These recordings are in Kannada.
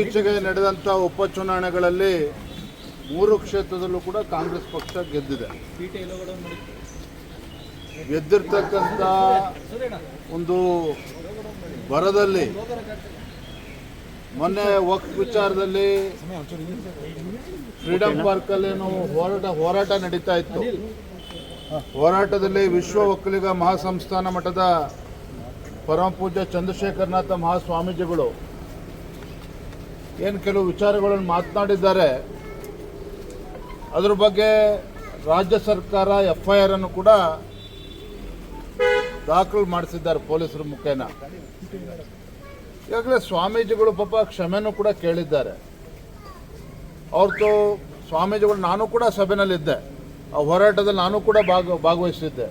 ಇತ್ತೀಚೆಗೆ ನಡೆದಂಥ ಉಪಚುನಾವಣೆಗಳಲ್ಲಿ ಮೂರು ಕ್ಷೇತ್ರದಲ್ಲೂ ಕೂಡ ಕಾಂಗ್ರೆಸ್ ಪಕ್ಷ ಗೆದ್ದಿದೆ. ಗೆದ್ದಿರ್ತಕ್ಕಂಥ ಒಂದು ಬರದಲ್ಲಿ ಮೊನ್ನೆ ವಕ್ ವಿಚಾರದಲ್ಲಿ ಫ್ರೀಡಂ ಪಾರ್ಕಲ್ಲೇನು ಹೋರಾಟ ಹೋರಾಟ ನಡೀತಾ ಇತ್ತು. ಹೋರಾಟದಲ್ಲಿ ವಿಶ್ವ ಒಕ್ಕಲಿಗ ಮಹಾಸಂಸ್ಥಾನ ಮಠದ ಪರಮಪೂಜ್ಯ ಚಂದ್ರಶೇಖರನಾಥ ಮಹಾಸ್ವಾಮೀಜಿಗಳು ಏನು ಕೆಲವು ವಿಚಾರಗಳನ್ನು ಮಾತನಾಡಿದ್ದಾರೆ, ಅದ್ರ ಬಗ್ಗೆ ರಾಜ್ಯ ಸರ್ಕಾರ ಎಫ್ ಐ ಆರನ್ನು ಕೂಡ ದಾಖಲು ಮಾಡಿಸಿದ್ದಾರೆ ಪೊಲೀಸರ ಮುಖೇನ. ಈಗಾಗಲೇ ಸ್ವಾಮೀಜಿಗಳು ಪಾಪ ಕ್ಷಮೆನೂ ಕೂಡ ಕೇಳಿದ್ದಾರೆ. ಅವ್ರದ್ದು ಸ್ವಾಮೀಜಿಗಳು ನಾನು ಕೂಡ ಸಭೆಯಲ್ಲಿದ್ದೆ ಆ ಹೋರಾಟದಲ್ಲಿ ನಾನು ಕೂಡ ಭಾಗ, ಭಾಗವಹಿಸಿದ್ದೆ.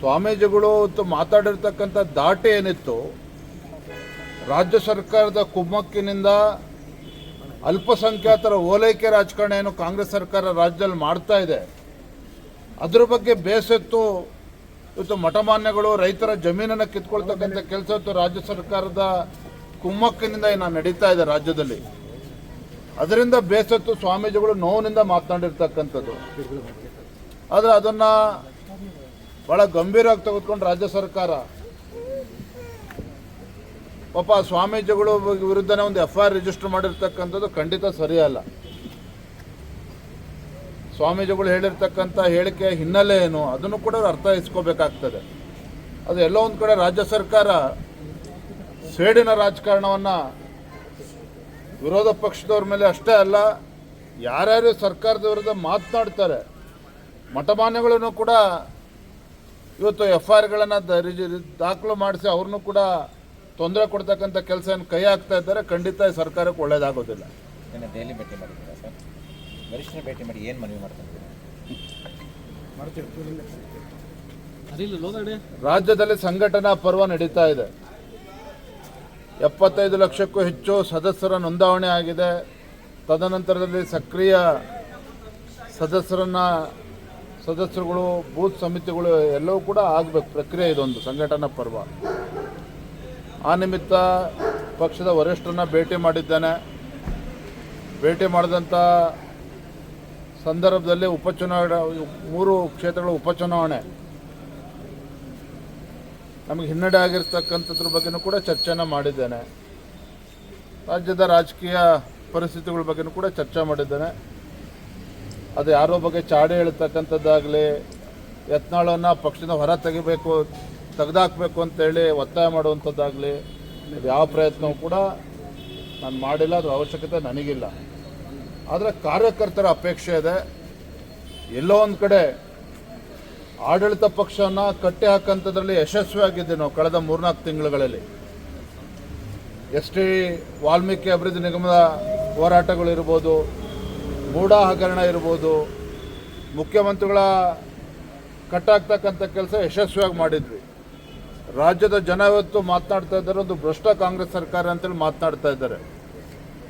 ಸ್ವಾಮೀಜಿಗಳು ಮಾತಾಡಿರ್ತಕ್ಕಂಥ ದಾಟಿ ಏನಿತ್ತು ರಾಜ್ಯ ಸರ್ಕಾರದ ಕುಮ್ಮಕ್ಕಿನಿಂದ ಅಲ್ಪಸಂಖ್ಯಾತರ ಓಲೈಕೆ ರಾಜಕಾರಣ ಏನು ಕಾಂಗ್ರೆಸ್ ಸರ್ಕಾರ ರಾಜ್ಯದಲ್ಲಿ ಮಾಡ್ತಾ ಇದೆ. ಅದ್ರ ಬಗ್ಗೆ ಬೇಸತ್ತು, ಇವತ್ತು ಮಠಮಾನ್ಯಗಳು ರೈತರ ಜಮೀನನ್ನು ಕಿತ್ಕೊಳ್ತಕ್ಕಂಥ ಕೆಲಸ ರಾಜ್ಯ ಸರ್ಕಾರದ ಕುಮ್ಮಕ್ಕಿನಿಂದ ಏನು ನಡೀತಾ ಇದೆ ರಾಜ್ಯದಲ್ಲಿ. ಅದರಿಂದ ಬೇಸತ್ತು ಸ್ವಾಮೀಜಿಗಳು ನೋವಿನಿಂದ ಮಾತನಾಡಿರ್ತಕ್ಕಂಥದ್ದು. ಆದರೆ ಅದನ್ನು ಭಾಳ ಗಂಭೀರವಾಗಿ ತೆಗೆದುಕೊಂಡು ರಾಜ್ಯ ಸರ್ಕಾರ ಪಾಪ ಸ್ವಾಮೀಜಿಗಳು ವಿರುದ್ಧನೇ ಒಂದು ಎಫ್ ಐ ಆರ್ ರಿಜಿಸ್ಟರ್ ಮಾಡಿರ್ತಕ್ಕಂಥದ್ದು ಖಂಡಿತ ಸರಿಯಲ್ಲ ಸ್ವಾಮೀಜಿಗಳು ಹೇಳಿರ್ತಕ್ಕಂಥ ಹೇಳಿಕೆ ಹಿನ್ನೆಲೆ ಏನು, ಅದನ್ನು ಕೂಡ ಅರ್ಥ ಅರ್ಥೈಸ್ಕೋಬೇಕಾಗ್ತದೆ ಅದು ಎಲ್ಲೋ ಒಂದು ಕಡೆ ರಾಜ್ಯ ಸರ್ಕಾರ ಸೇಡಿನ ರಾಜಕಾರಣವನ್ನು ವಿರೋಧ ಪಕ್ಷದವ್ರ ಮೇಲೆ ಅಷ್ಟೇ ಅಲ್ಲ, ಯಾರ್ಯಾರು ಸರ್ಕಾರದ ವಿರುದ್ಧ ಮಾತನಾಡ್ತಾರೆ, ಮಠಮಾನ್ಯಗಳನ್ನು ಕೂಡ ಇವತ್ತು ಎಫ್ ಐ ಆರ್ಗಳನ್ನು ದಾಖಲು ಮಾಡಿಸಿ ಅವ್ರನ್ನೂ ಕೂಡ ತೊಂದರೆ ಕೊಡ್ತಕ್ಕಂಥ ಕೆಲಸ ಏನು ಕೈ ಹಾಕ್ತಾ ಇದ್ದಾರೆ ಖಂಡಿತ ಸರ್ಕಾರಕ್ಕೆ ಒಳ್ಳೇದಾಗೋದಿಲ್ಲ. ದೆಹಲಿ ಭೇಟಿ ಮಾಡಿದ್ದೀರಾ ಸರ್? ವರಿಷ್ಠರ ಭೇಟಿ ಮಾಡಿ ಏನು ಮನವಿ ಮಾಡ್ತಾರೆ ರಾಜ್ಯದಲ್ಲಿ ಸಂಘಟನಾ ಪರ್ವ ನಡೀತಾ ಇದೆ. ಎಪ್ಪತ್ತೈದು ಲಕ್ಷಕ್ಕೂ ಹೆಚ್ಚು ಸದಸ್ಯರ ನೋಂದಾವಣೆ ಆಗಿದೆ. ತದನಂತರದಲ್ಲಿ ಸಕ್ರಿಯ ಸದಸ್ಯರನ್ನ ಸದಸ್ಯರುಗಳು ಬೂತ್ ಸಮಿತಿಗಳು ಎಲ್ಲವೂ ಕೂಡ ಆಗಬೇಕು ಪ್ರಕ್ರಿಯೆ ಇದೊಂದು ಸಂಘಟನಾ ಪರ್ವ. ಆ ನಿಮಿತ್ತ ಪಕ್ಷದ ವರಿಷ್ಠರನ್ನ ಭೇಟಿ ಮಾಡಿದ್ದೇನೆ. ಭೇಟಿ ಮಾಡಿದಂಥ ಸಂದರ್ಭದಲ್ಲಿ ಉಪಚುನಾವಣೆ, ಮೂರು ಕ್ಷೇತ್ರಗಳ ಉಪಚುನಾವಣೆ ನಮಗೆ ಹಿನ್ನಡೆ ಆಗಿರ್ತಕ್ಕಂಥದ್ರ ಬಗ್ಗೆನೂ ಕೂಡ ಚರ್ಚೆನ ಮಾಡಿದ್ದೇನೆ. ರಾಜ್ಯದ ರಾಜಕೀಯ ಪರಿಸ್ಥಿತಿಗಳ ಬಗ್ಗೆನೂ ಕೂಡ ಚರ್ಚೆ ಮಾಡಿದ್ದೇನೆ. ಅದು ಯಾರೋ ಬಗ್ಗೆ ಚಾಡಿ ಹೇಳ್ತಕ್ಕಂಥದ್ದಾಗಲಿ, ಯತ್ನಾಳನ್ನು ಪಕ್ಷದ ಹೊರ ತೆಗಿಬೇಕು ತೆಗೆದಾಕಬೇಕು ಅಂತೇಳಿ ಒತ್ತಾಯ ಮಾಡುವಂಥದ್ದಾಗಲಿ ಯಾವ ಪ್ರಯತ್ನವೂ ಕೂಡ ನಾನು ಮಾಡಿಲ್ಲ ಅದ್ರ ಅವಶ್ಯಕತೆ ನನಗಿಲ್ಲ. ಆದರೆ ಕಾರ್ಯಕರ್ತರ ಅಪೇಕ್ಷೆ ಇದೆ. ಎಲ್ಲೋ ಒಂದು ಕಡೆ ಆಡಳಿತ ಪಕ್ಷನ ಕಟ್ಟಿ ಹಾಕಂಥದ್ರಲ್ಲಿ ಯಶಸ್ವಿಯಾಗಿದ್ದೆ ನಾವು ಕಳೆದ ಮೂರ್ನಾಲ್ಕು ತಿಂಗಳುಗಳಲ್ಲಿ. ಎಸ್ ಟಿ ವಾಲ್ಮೀಕಿ ಅಭಿವೃದ್ಧಿ ನಿಗಮದ ಹೋರಾಟಗಳಿರ್ಬೋದು ಮೂಢ ಹಗರಣ ಇರ್ಬೋದು, ಮುಖ್ಯಮಂತ್ರಿಗಳ ಕಟ್ಟಾಗ್ತಕ್ಕಂಥ ಕೆಲಸ ಯಶಸ್ವಿಯಾಗಿ ಮಾಡಿದ್ವಿ. ರಾಜ್ಯದ ಜನ ಇವತ್ತು ಮಾತನಾಡ್ತಾ ಇದ್ದಾರೆ, ಒಂದು ಭ್ರಷ್ಟ ಕಾಂಗ್ರೆಸ್ ಸರ್ಕಾರ ಅಂತೇಳಿ ಮಾತನಾಡ್ತಾ ಇದ್ದಾರೆ.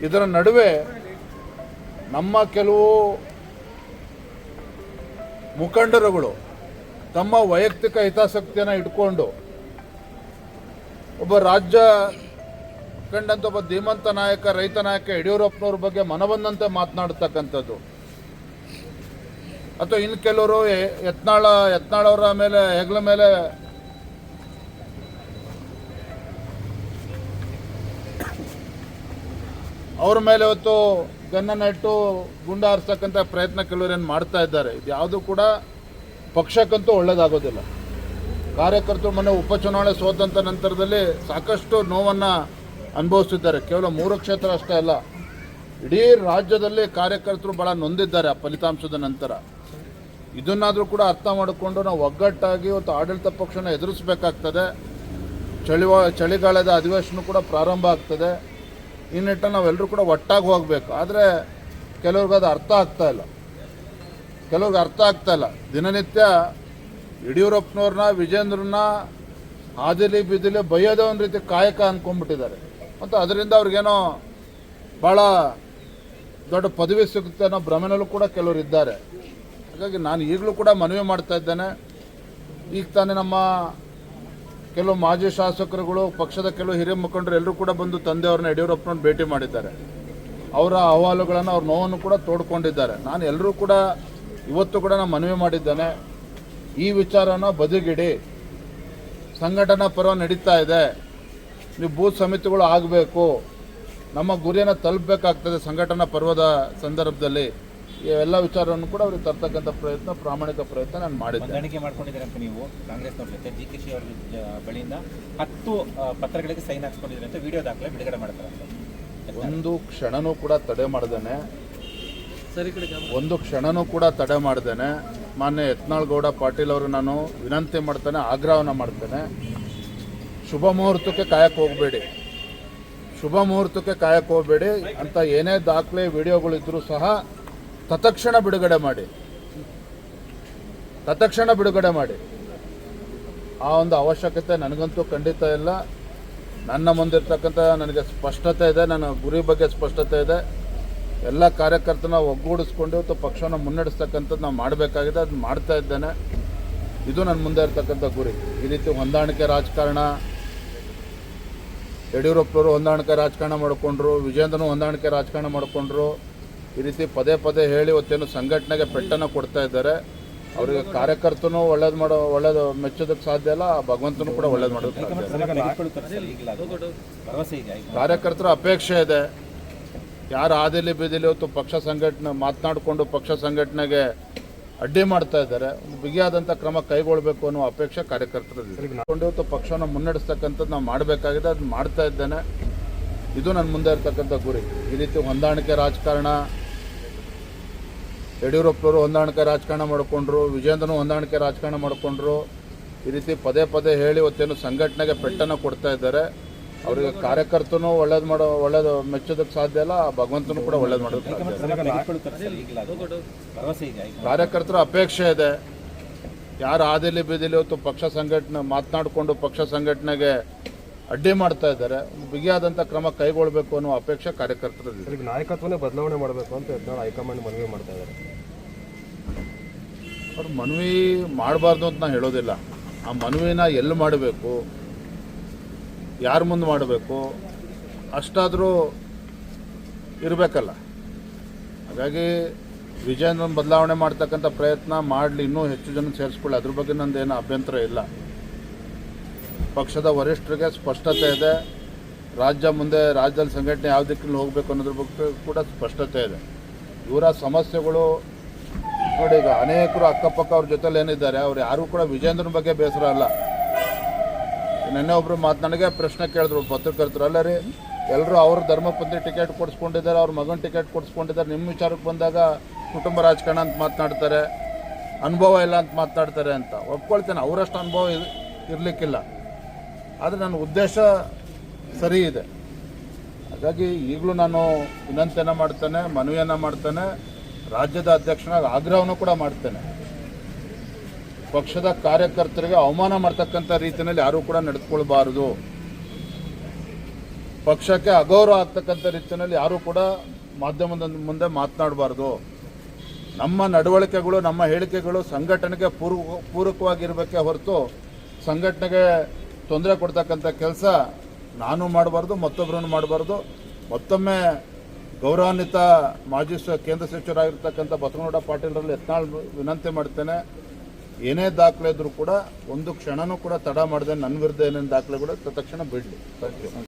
ಇದರ ನಡುವೆ ನಮ್ಮ ಕೆಲವು ಮುಖಂಡರುಗಳು ತಮ್ಮ ವೈಯಕ್ತಿಕ ಹಿತಾಸಕ್ತಿಯನ್ನು ಇಟ್ಕೊಂಡು ಒಬ್ಬ ರಾಜ್ಯ ಕಂಡಂತ ಒಬ್ಬ ಧೀಮಂತ ನಾಯಕ, ರೈತ ನಾಯಕ ಯಡಿಯೂರಪ್ಪನವ್ರ ಬಗ್ಗೆ ಮನಬಂದಂತೆ ಮಾತನಾಡ್ತಕ್ಕಂಥದ್ದು. ಅಥವಾ ಇನ್ನು ಕೆಲವರು ಯತ್ನಾಳ ಯತ್ನಾಳವರ ಮೇಲೆ, ಹೆಗ್ಲ ಮೇಲೆ ಅವ್ರ ಮೇಲೆ ಇವತ್ತು ನೆಟ್ಟು ಗುಂಡ ಹಾರಿಸ್ತಕ್ಕಂಥ ಪ್ರಯತ್ನ ಕೆಲವರೇನು ಮಾಡ್ತಾ ಇದ್ದಾರೆ, ಇದು ಯಾವುದು ಕೂಡ ಪಕ್ಷಕ್ಕಂತೂ ಒಳ್ಳೇದಾಗೋದಿಲ್ಲ. ಕಾರ್ಯಕರ್ತರು ಮೊನ್ನೆ ಉಪಚುನಾವಣೆ ಸೋತಂತ ನಂತರದಲ್ಲಿ ಸಾಕಷ್ಟು ನೋವನ್ನು ಅನುಭವಿಸಿದ್ದಾರೆ ಕೇವಲ ಮೂರು ಕ್ಷೇತ್ರ ಅಷ್ಟೇ ಅಲ್ಲ, ಇಡೀ ರಾಜ್ಯದಲ್ಲಿ ಕಾರ್ಯಕರ್ತರು ಭಾಳ ನೊಂದಿದ್ದಾರೆ ಆ ಫಲಿತಾಂಶದ ನಂತರ. ಇದನ್ನಾದರೂ ಕೂಡ ಅರ್ಥ ಮಾಡಿಕೊಂಡು ನಾವು ಒಗ್ಗಟ್ಟಾಗಿ ಇವತ್ತು ಆಡಳಿತ ಪಕ್ಷನ ಎದುರಿಸಬೇಕಾಗ್ತದೆ. ಚಳಿವ, ಚಳಿಗಾಲದ ಅಧಿವೇಶನ ಕೂಡ ಪ್ರಾರಂಭ ಆಗ್ತದೆ. ಈ ನಿಟ್ಟಲ್ಲಿ ನಾವೆಲ್ಲರೂ ಕೂಡ ಒಟ್ಟಾಗಿ ಹೋಗಬೇಕು. ಆದರೆ ಕೆಲವ್ರಿಗೆ ಅದು ಅರ್ಥ ಆಗ್ತಾ ಇಲ್ಲ. ಕೆಲವ್ರಿಗೆ ಅರ್ಥ ಆಗ್ತಾ ಇಲ್ಲ. ದಿನನಿತ್ಯ ಯಡಿಯೂರಪ್ಪನವ್ರನ್ನ, ವಿಜೇಂದ್ರನ್ನ ಹಾದಿಲಿ ಬಿದಿಲಿ ಬೈಯೋದೇ ಒಂದು ರೀತಿ ಕಾಯಕ ಅಂದ್ಕೊಂಡ್ಬಿಟ್ಟಿದ್ದಾರೆ ಮತ್ತು ಅದರಿಂದ ಅವ್ರಿಗೇನೋ ಭಾಳ ದೊಡ್ಡ ಪದವಿ ಸಿಗುತ್ತೆ ಅನ್ನೋ ಭ್ರಮೆನಲ್ಲೂ ಕೂಡ ಕೆಲವರು ಇದ್ದಾರೆ. ಹಾಗಾಗಿ ನಾನು ಈಗಲೂ ಕೂಡ ಮನವಿ ಮಾಡ್ತಾ ಇದ್ದೇನೆ. ಈಗ ತಾನೇ ನಮ್ಮ ಕೆಲವು ಮಾಜಿ ಶಾಸಕರುಗಳು, ಪಕ್ಷದ ಕೆಲವು ಹಿರಿಯ ಮುಖಂಡರು ಎಲ್ಲರೂ ಕೂಡ ಬಂದು ತಂದೆಯವ್ರನ್ನ ಯಡಿಯೂರಪ್ಪನವ್ರನ್ನ ಭೇಟಿ ಮಾಡಿದ್ದಾರೆ. ಅವರ ಅಹವಾಲುಗಳನ್ನು ಅವ್ರ ನೋವನ್ನು ಕೂಡ ತೋಡ್ಕೊಂಡಿದ್ದಾರೆ. ನಾನು ಎಲ್ಲರೂ ಕೂಡ ಇವತ್ತು ಕೂಡ ನಾನು ಮನವಿ ಮಾಡಿದ್ದೇನೆ, ಈ ವಿಚಾರನ ಬದಿಗಿಡಿ. ಸಂಘಟನಾ ಪರ್ವ ನಡೀತಾ ಇದೆ. ನೀವು ಬೂತ್ ಸಮಿತಿಗಳು ಆಗಬೇಕು. ನಮ್ಮ ಗುರಿಯನ್ನು ತಲುಪಬೇಕಾಗ್ತದೆ ಸಂಘಟನಾ ಪರ್ವದ ಸಂದರ್ಭದಲ್ಲಿ. ಇವೆಲ್ಲ ವಿಚಾರವನ್ನು ಕೂಡ ಅವ್ರಿಗೆ ತರ್ತಕ್ಕಂಥ ಪ್ರಯತ್ನ ಪ್ರಾಮಾಣಿಕ ಪ್ರಯತ್ನ ನಾನು ಮಾಡಿದ್ದೆ ಹೊಂದಾಣಿಕೆ ಮಾಡ್ಕೊಂಡಿದ್ದೀರಾ ಅಂತ ನೀವು ಕಾಂಗ್ರೆಸ್ನವ್ರ ಜೊತೆ ಜಿ ಕೆ ಶಿ ಅವ್ರ ಬಳಿಯಿಂದ ಹತ್ತು ಪತ್ರಗಳಿಗೆ ಸೈನ್ ಹಾಕ್ಸ್ಕೊಂಡಿದ್ದೀರಿ ಅಂತ ವಿಡಿಯೋ ದಾಖಲೆ ಬಿಡುಗಡೆ ಮಾಡ್ತಾರೆ ಅಂತ. ಒಂದು ಕ್ಷಣನೂ ಕೂಡ ತಡೆ ಮಾಡ್ದೇನೆ. ಒಂದು ಕ್ಷಣನೂ ಕೂಡ ತಡೆ ಮಾಡ್ದೇನೆ. ಮಾನ್ಯ ಯತ್ನಾಳ್ ಗೌಡ ಪಾಟೀಲ್ ಅವರು ನಾನು ವಿನಂತಿ ಮಾಡ್ತೇನೆ ಆಗ್ರಹವನ್ನು ಮಾಡ್ತೇನೆ. ಶುಭ ಮುಹೂರ್ತಕ್ಕೆ ಕಾಯಕ್ಕೆ ಹೋಗಬೇಡಿ. ಶುಭ ಮುಹೂರ್ತಕ್ಕೆ ಕಾಯಕ್ಕೆ ಹೋಗಬೇಡಿ. ಅಂತ ಏನೇ ದಾಖಲೆ ವಿಡಿಯೋಗಳಿದ್ರೂ ಸಹ ತತ್ಕ್ಷಣ ಬಿಡುಗಡೆ ಮಾಡಿ. ತತ್ಕ್ಷಣ ಬಿಡುಗಡೆ ಮಾಡಿ. ಆ ಒಂದು ಅವಶ್ಯಕತೆ ನನಗಂತೂ ಖಂಡಿತ ಇಲ್ಲ. ನನ್ನ ಮುಂದಿರ್ತಕ್ಕಂಥ ನನಗೆ ಸ್ಪಷ್ಟತೆ ಇದೆ, ನನ್ನ ಗುರಿ ಬಗ್ಗೆ ಸ್ಪಷ್ಟತೆ ಇದೆ. ಎಲ್ಲ ಕಾರ್ಯಕರ್ತನ ಒಗ್ಗೂಡಿಸ್ಕೊಂಡು ಇವತ್ತು ಪಕ್ಷನ ಮುನ್ನಡೆಸ್ತಕ್ಕಂಥದ್ದು ನಾವು ಮಾಡಬೇಕಾಗಿದೆ, ಅದು ಮಾಡ್ತಾ ಇದ್ದೇನೆ. ಇದು ನನ್ನ ಮುಂದೆ ಇರ್ತಕ್ಕಂಥ ಗುರಿ. ಈ ರೀತಿ ಹೊಂದಾಣಿಕೆ ರಾಜಕಾರಣ, ಯಡಿಯೂರಪ್ಪನವರು ಹೊಂದಾಣಿಕೆ ರಾಜಕಾರಣ ಮಾಡಿಕೊಂಡ್ರು ವಿಜೇಂದ್ರನು ಹೊಂದಾಣಿಕೆ ರಾಜಕಾರಣ ಮಾಡಿಕೊಂಡ್ರು ಈ ರೀತಿ ಪದೇ ಪದೇ ಹೇಳಿ ಇವತ್ತೇನು ಸಂಘಟನೆಗೆ ಪೆಟ್ಟನ್ನು ಕೊಡ್ತಾ ಇದ್ದಾರೆ. ಅವರಿಗೆ ಕಾರ್ಯಕರ್ತನೂ ಒಳ್ಳೇದು ಮಾಡೋ ಒಳ್ಳೇದು ಮೆಚ್ಚೋದಕ್ಕೆ ಸಾಧ್ಯ ಇಲ್ಲ ಆ ಭಗವಂತನೂ ಕೂಡ ಒಳ್ಳೇದು ಇದೆ ಕಾರ್ಯಕರ್ತರ ಅಪೇಕ್ಷೆ ಇದೆ. ಯಾರು ಆದಿಲಿ ಬೀದಿಲಿ ಇವತ್ತು ಪಕ್ಷ ಸಂಘಟನೆ ಮಾತನಾಡಿಕೊಂಡು ಪಕ್ಷ ಸಂಘಟನೆಗೆ ಅಡ್ಡಿ ಮಾಡ್ತಾ ಇದ್ದಾರೆ. ಬಿಗಿಯಾದಂಥ ಕ್ರಮ ಕೈಗೊಳ್ಳಬೇಕು ಅನ್ನೋ ಅಪೇಕ್ಷೆ ಕಾರ್ಯಕರ್ತರಲ್ಲಿ ಇವತ್ತು ಪಕ್ಷವನ್ನು ಮುನ್ನಡೆಸ್ತಕ್ಕಂಥದ್ದು ನಾವು ಮಾಡಬೇಕಾಗಿದೆ ಅದು ಮಾಡ್ತಾ ಇದ್ದೇನೆ. ಇದು ನನ್ನ ಮುಂದೆ ಇರ್ತಕ್ಕಂಥ ಗುರಿ. ಈ ರೀತಿ ಹೊಂದಾಣಿಕೆ ರಾಜಕಾರಣ, ಯಡಿಯೂರಪ್ಪನವರು ಹೊಂದಾಣಿಕೆ ರಾಜಕಾರಣ ಮಾಡಿಕೊಂಡ್ರು ವಿಜೇಂದ್ರನು ಹೊಂದಾಣಿಕೆ ರಾಜಕಾರಣ ಮಾಡಿಕೊಂಡ್ರು. ಈ ರೀತಿ ಪದೇ ಪದೇ ಹೇಳಿ ಇವತ್ತೇನು ಸಂಘಟನೆಗೆ ಪೆಟ್ಟನ್ನು ಕೊಡ್ತಾ ಇದ್ದಾರೆ. ಅವರಿಗೆ ಕಾರ್ಯಕರ್ತನೂ ಒಳ್ಳೇದು ಮಾಡೋ, ಒಳ್ಳೇದು ಮೆಚ್ಚೋದಕ್ಕೆ ಸಾಧ್ಯ ಇಲ್ಲ, ಭಗವಂತನೂ ಕೂಡ ಒಳ್ಳೇದು ಆಯ್ತು ಕಾರ್ಯಕರ್ತರ ಅಪೇಕ್ಷೆ ಇದೆ. ಯಾರು ಆದಿಲಿ ಬೀದಿಲಿ ಇವತ್ತು ಪಕ್ಷ ಸಂಘಟನೆ, ಮಾತನಾಡಿಕೊಂಡು ಪಕ್ಷ ಸಂಘಟನೆಗೆ ಅಡ್ಡಿ ಮಾಡ್ತಾ ಇದ್ದಾರೆ. ಬಿಗಿಯಾದಂಥ ಕ್ರಮ ಕೈಗೊಳ್ಳಬೇಕು ಅನ್ನೋ ಅಪೇಕ್ಷೆ ಕಾರ್ಯಕರ್ತರಲ್ಲಿ ಈಗ ನಾಯಕತ್ವನೇ ಬದಲಾವಣೆ ಮಾಡಬೇಕು ಅಂತ ಯತ್ನಾಳ್ ಹೈಕಮಾಂಡ್ ಮನವಿ ಮಾಡ್ತಾ ಇದ್ದಾರೆ. ಅವ್ರು ಮನವಿ ಮಾಡಬಾರ್ದು ಅಂತ ನಾನು ಹೇಳೋದಿಲ್ಲ. ಆ ಮನವಿನ ಎಲ್ಲಿ ಮಾಡಬೇಕು ಯಾರ ಮುಂದೆ ಮಾಡಬೇಕು ಅಷ್ಟಾದರೂ ಇರಬೇಕಲ್ಲ. ಹಾಗಾಗಿ ವಿಜಯನ ಬದಲಾವಣೆ ಮಾಡ್ತಕ್ಕಂಥ ಪ್ರಯತ್ನ ಮಾಡಲಿ ಇನ್ನೂ ಹೆಚ್ಚು ಜನ ಸೇರಿಸ್ಕೊಳ್ಳಿ ಅದ್ರ ಬಗ್ಗೆ ನಂದೇನು ಅಭ್ಯಂತರ ಇಲ್ಲ. ಪಕ್ಷದ ವರಿಷ್ಠರಿಗೆ ಸ್ಪಷ್ಟತೆ ಇದೆ. ರಾಜ್ಯ ಮುಂದೆ ರಾಜ್ಯದಲ್ಲಿ ಸಂಘಟನೆ ಯಾವ ದಿಕ್ಕಿನಲ್ಲಿ ಹೋಗಬೇಕು ಅನ್ನೋದ್ರ ಬಗ್ಗೆ ಕೂಡ ಸ್ಪಷ್ಟತೆ ಇದೆ. ಇವರ ಸಮಸ್ಯೆಗಳು ನೋಡಿ ಈಗ ಅನೇಕರು ಅಕ್ಕಪಕ್ಕ ಅವ್ರ ಜೊತೆಲಿ ಏನಿದ್ದಾರೆ, ಅವ್ರು ಯಾರು ಕೂಡ ವಿಜೇಂದ್ರನ ಬಗ್ಗೆ ಬೇಸರ ಅಲ್ಲ. ನೆನ್ನೆ ಒಬ್ರು ಮಾತನಾಡಿಗೆ ಪ್ರಶ್ನೆ ಕೇಳಿದ್ರು, ಪತ್ರಕರ್ತರು, ಅಲ್ಲ ರೀ ಎಲ್ಲರೂ ಅವ್ರ ಧರ್ಮಪತ್ನಿ ಟಿಕೆಟ್ ಕೊಡಿಸ್ಕೊಂಡಿದ್ದಾರೆ, ಅವ್ರ ಮಗನ ಟಿಕೆಟ್ ಕೊಡಿಸ್ಕೊಂಡಿದ್ದಾರೆ ನಿಮ್ಮ ವಿಚಾರಕ್ಕೆ ಬಂದಾಗ ಕುಟುಂಬ ರಾಜಕಾರಣ ಅಂತ ಮಾತನಾಡ್ತಾರೆ, ಅನುಭವ ಇಲ್ಲ ಅಂತ ಮಾತನಾಡ್ತಾರೆ ಅಂತ. ಒಪ್ಕೊಳ್ತೇನೆ, ಅವರಷ್ಟು ಅನುಭವ ಇರ್ಲಿಕ್ಕಿಲ್ಲ. ಆದರೆ ನನ್ನ ಉದ್ದೇಶ ಸರಿ ಇದೆ. ಹಾಗಾಗಿ ಈಗಲೂ ನಾನು ವಿನಂತಿಯನ್ನು ಮಾಡ್ತೇನೆ, ಮನವಿಯನ್ನು ಮಾಡ್ತೇನೆ, ರಾಜ್ಯದ ಅಧ್ಯಕ್ಷನಾಗಿ ಆಗ್ರಹವನ್ನು ಕೂಡ ಮಾಡ್ತೇನೆ. ಪಕ್ಷದ ಕಾರ್ಯಕರ್ತರಿಗೆ ಅವಮಾನ ಮಾಡ್ತಕ್ಕಂಥ ರೀತಿಯಲ್ಲಿ ಯಾರೂ ಕೂಡ ನಡೆದುಕೊಳ್ಬಾರದು. ಪಕ್ಷಕ್ಕೆ ಅಗೌರವ ಆಗ್ತಕ್ಕಂಥ ರೀತಿಯಲ್ಲಿ ಯಾರೂ ಕೂಡ ಮಾಧ್ಯಮದ ಮುಂದೆ ಮಾತನಾಡಬಾರ್ದು. ನಮ್ಮ ನಡವಳಿಕೆಗಳು, ನಮ್ಮ ಹೇಳಿಕೆಗಳು ಸಂಘಟನೆಗೆ ಪೂರ್ವ ಪೂರಕವಾಗಿರಬೇಕೇ ಹೊರತು ಸಂಘಟನೆಗೆ ತೊಂದರೆ ಕೊಡ್ತಕ್ಕಂಥ ಕೆಲಸ ನಾನು ಮಾಡಬಾರ್ದು ಮತ್ತೊಬ್ಬರನ್ನು ಮಾಡಬಾರ್ದು. ಮತ್ತೊಮ್ಮೆ ಗೌರವಾನ್ವಿತ ಮಾಜಿ ಕೇಂದ್ರ ಸಚಿವರಾಗಿರ್ತಕ್ಕಂಥ ಬಸವನಗೌಡ ಪಾಟೀಲ್ರಲ್ಲಿ ಯತ್ನಾಳ್ ವಿನಂತಿ ಮಾಡ್ತೇನೆ. ಏನೇ ದಾಖಲೆ ಇದ್ರೂ ಕೂಡ ಒಂದು ಕ್ಷಣನೂ ಕೂಡ ತಡ ಮಾಡಿದೆ ನನ್ನ ವಿರುದ್ಧ ಏನೇನು ದಾಖಲೆಗಳು ತಕ್ಷಣ ಬಿಡಲಿ. Thank you